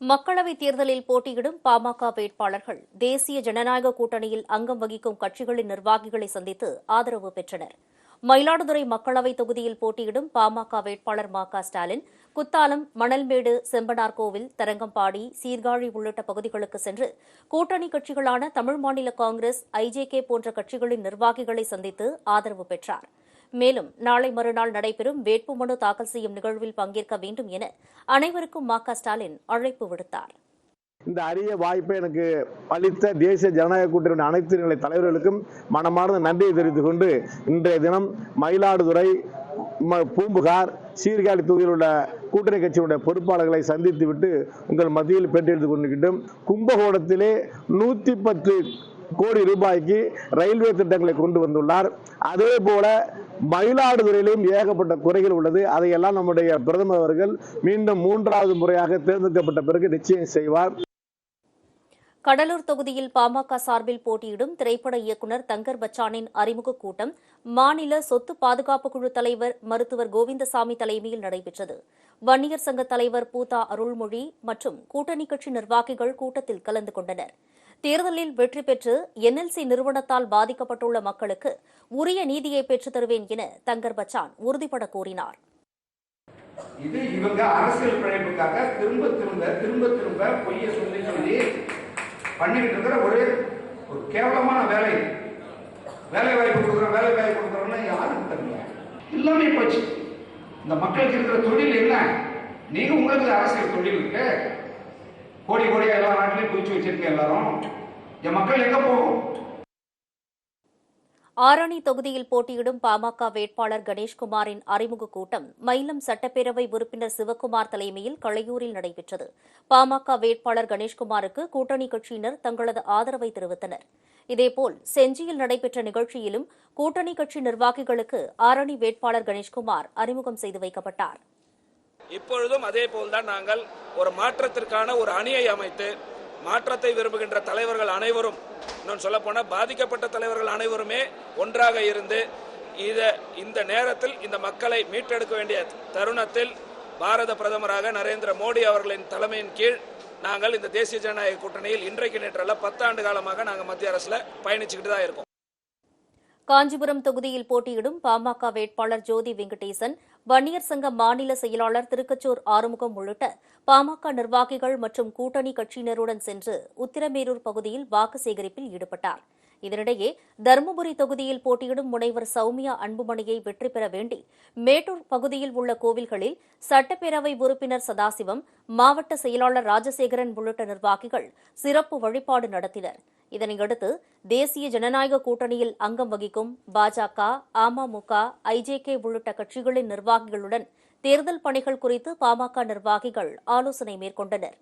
மக்களவைத் தேர்தலில் போட்டியிடும் பாமக வேட்பாளர்கள் தேசிய ஜனநாயக கூட்டணியில் அங்கம் வகிக்கும் கட்சிகளின் நிர்வாகிகளை சந்தித்து ஆதரவு பெற்றனர். மயிலாடுதுறை மக்களவைத் தொகுதியில் போட்டியிடும் பாமக வேட்பாளர் ம க ஸ்டாலின் குத்தாலம் மணல்மேடு செம்பனார்கோவில் தரங்கம்பாடி சீர்காழி உள்ளிட்ட பகுதிகளுக்கு சென்று கூட்டணி கட்சிகளான தமிழ் மாநில காங்கிரஸ் ஐஜேகே போன்ற கட்சிகளின் நிர்வாகிகளை சந்தித்து ஆதரவு பெற்றார். மேலும் நாளை மறுநாள் நடைபெறும் வேட்புமனு தாக்கல் செய்யும் நிகழ்வில் பங்கேற்க வேண்டும் என அனைவருக்கும் ம க ஸ்டாலின் அழைப்பு விடுத்தார். இந்த அரிய வாய்ப்பை எனக்கு அளித்த தேசிய ஜனநாயக கூட்டணி அனைத்து நிலை தலைவர்களுக்கும் மனமார்ந்த நன்றியை தெரிவித்துக் கொண்டு இன்றைய தினம் மயிலாடுதுறை ம- பூம்புகார் சீர்காழி தொகுதியில் உள்ள கூட்டணி கட்சியினுடைய பொறுப்பாளர்களை சந்தித்து விட்டு உங்கள் மத்தியில் பெற்றெடுத்துக் கொண்டிருக்கின்றோம். கும்பகோணத்திலே நூத்தி பத்து கோடி ரூபாய்க்கு ரயில்வே திட்டங்களை கொண்டு வந்துள்ளார். அதே போல மயிலாடுதுறையிலும் ஏகப்பட்ட குறைகள் உள்ளது. அதையெல்லாம் நம்முடைய பிரதமர் அவர்கள் மீண்டும் மூன்றாவது முறையாக தேர்ந்தெடுக்கப்பட்ட பிறகு நிச்சயம் செய்வார். கடலூர் தொகுதியில் பாமக சார்பில் போட்டியிடும் திரைப்பட இயக்குநர் தங்கர் பச்சானின் அறிமுக கூட்டம் மாநில சொத்து பாதுகாப்பு குழு தலைவர் மருத்துவர் கோவிந்தசாமி தலைமையில் நடைபெற்றது. வன்னியர் சங்க தலைவர் பூதா அருள்மொழி மற்றும் கூட்டணி கட்சி நிர்வாகிகள் கூட்டத்தில் கலந்து கொண்டனா் தேர்தலில் வெற்றி பெற்று என்எல்சி நிறுவனத்தால் பாதிக்கப்பட்டுள்ள மக்களுக்கு உரிய நீதியை பெற்றுத் தருவேன் என தங்கர் பச்சான் உறுதிபட கூறினார். இது இவங்க அரசியல் பிழைப்புக்காக திரும்ப திரும்ப திரும்ப திரும்ப பொய்ய சொல்லி சொல்லி பண்ணிக்கிட்டு இருக்கிற ஒரு ஒரு கேவலமான வேலை. வேலை வாய்ப்பு கொடுக்குறோம் வேலை வாய்ப்பு கொடுக்குறோம்னா யாருக்கு தெரியல எல்லாமே போச்சு. இந்த மக்களுக்கு இருக்கிற தொழில் என்ன? நீங்க உங்களுக்கு அரசியல் தொழில் இருக்கு. கோடி கோடியா எல்லா நாட்டிலையும் குவிச்சு வச்சிருக்க எல்லாரும். என் மக்கள் எங்க போகும்? ஆரணி தொகுதியில் போட்டியிடும் பாமக வேட்பாளர் கணேஷ்குமாரின் அறிமுக கூட்டம் மயிலம் சட்டப்பேரவை உறுப்பினர் சிவக்குமார் தலைமையில் களையூரில் நடைபெற்றது. பாமக வேட்பாளர் கணேஷ்குமாருக்கு கூட்டணி கட்சியினர் தங்களது ஆதரவை தெரிவித்தனர். இதேபோல் செஞ்சியில் நடைபெற்ற நிகழ்ச்சியிலும் கூட்டணி கட்சி நிர்வாகிகளுக்கு ஆரணி வேட்பாளர் கணேஷ்குமார் அறிமுகம் செய்து வைக்கப்பட்டார். இப்பொழுதும் அதே போல்தான் நாங்கள் ஒரு மாற்றத்திற்கான ஒரு அணியை அமைத்து மாற்றத்தை விரும்புகின்ற தலைவர்கள் அனைவரும் இன்னும் சொல்ல போனா பாதிக்கப்பட்ட தலைவர்கள் அனைவருமே ஒன்றாக இருந்து இத இந்த நேரத்தில் இந்த மக்களை மீட்டெடுக்க வேண்டிய தருணத்தில் பாரத பிரதமராக நரேந்திர மோடி அவர்களின் தலைமையின் கீழ் நாங்கள் இந்த தேசிய ஜனநாயக கூட்டணியில் இன்றைக்கு நேற்றல்ல பத்தாண்டு காலமாக நாங்கள் மத்திய அரசில் பயணிச்சுக்கிட்டு தான் இருக்கோம். காஞ்சிபுரம் தொகுதியில் போட்டியிடும் பாமக வேட்பாளர் ஜோதி வெங்கடேசன் வன்னியர் சங்க மாநில செயலாளர் திருக்கச்சூர் ஆறுமுகம் உள்ளிட்ட பாமக நிர்வாகிகள் மற்றும் கூட்டணி கட்சியினருடன் சென்று உத்திரமேரூர் பகுதியில் வாக்கு சேகரிப்பில் ஈடுபட்டார். இதனிடையே தருமபுரி தொகுதியில் போட்டியிடும் முனைவர் சௌமியா அன்புமணியை வெற்றி பெற வேண்டி மேட்டூர் பகுதியில் உள்ள கோவில்களில் சட்டப்பேரவை உறுப்பினர் சதாசிவம் மாவட்ட செயலாளர் ராஜசேகரன் உள்ளிட்ட நிர்வாகிகள் சிறப்பு வழிபாடு நடத்தினர். இதனையடுத்து தேசிய ஜனநாயக கூட்டணியில் அங்கம் வகிக்கும் பாஜக அமமுக ஐஜேகே உள்ளிட்ட கட்சிகளின் நிர்வாகிகளுடன் தேர்தல் பணிகள் குறித்து பாமக நிர்வாகிகள் ஆலோசனை மேற்கொண்டனர்.